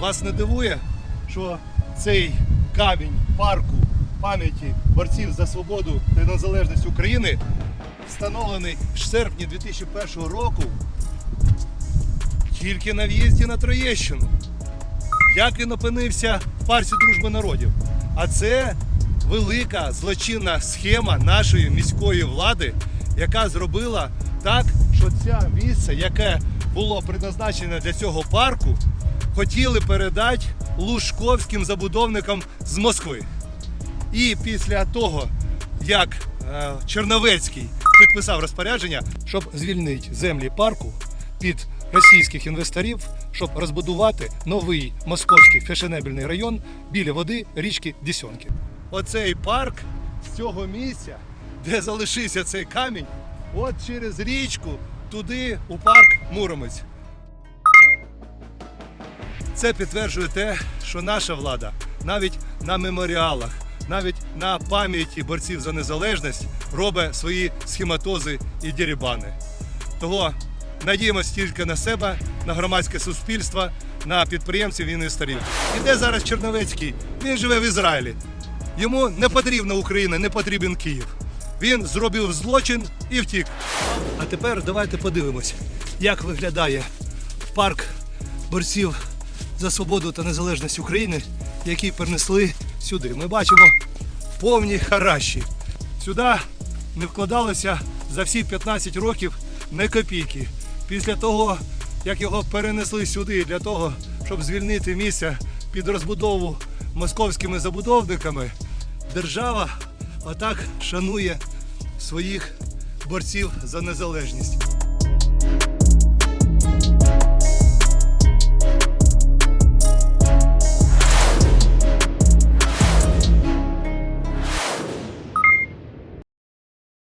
Вас не дивує, що цей камінь парку пам'яті борців за свободу та незалежність України встановлений в серпні 2001 року тільки на в'їзді на Троєщину. Як він опинився в парці дружби народів? А це велика злочинна схема нашої міської влади, яка зробила так, що це місце, яке було предназначене для цього парку, хотіли передати лужковським забудовникам з Москви. І після того, як е, Черновецький підписав розпорядження, щоб звільнити землі парку під російських інвесторів, щоб розбудувати новий московський фешенебельний район біля води річки Дісьонки. Оцей парк з цього місця, де залишився цей камінь, от через річку туди у парк Муромець. Це підтверджує те, що наша влада навіть на меморіалах, навіть на пам'яті борців за незалежність робить свої схематози і дірібани. Того надіємося тільки на себе, на громадське суспільство, на підприємців і інвесторів. І де зараз Черновецький? Він живе в Ізраїлі. Йому не потрібна Україна, не потрібен Київ. Він зробив злочин і втік. А тепер давайте подивимось, як виглядає парк борців за свободу та незалежність України, які перенесли сюди. Ми бачимо повні хараші. Сюди не вкладалося за всі 15 років не копійки. Після того, як його перенесли сюди для того, щоб звільнити місце під розбудову московськими забудовниками, держава отак шанує своїх борців за незалежність.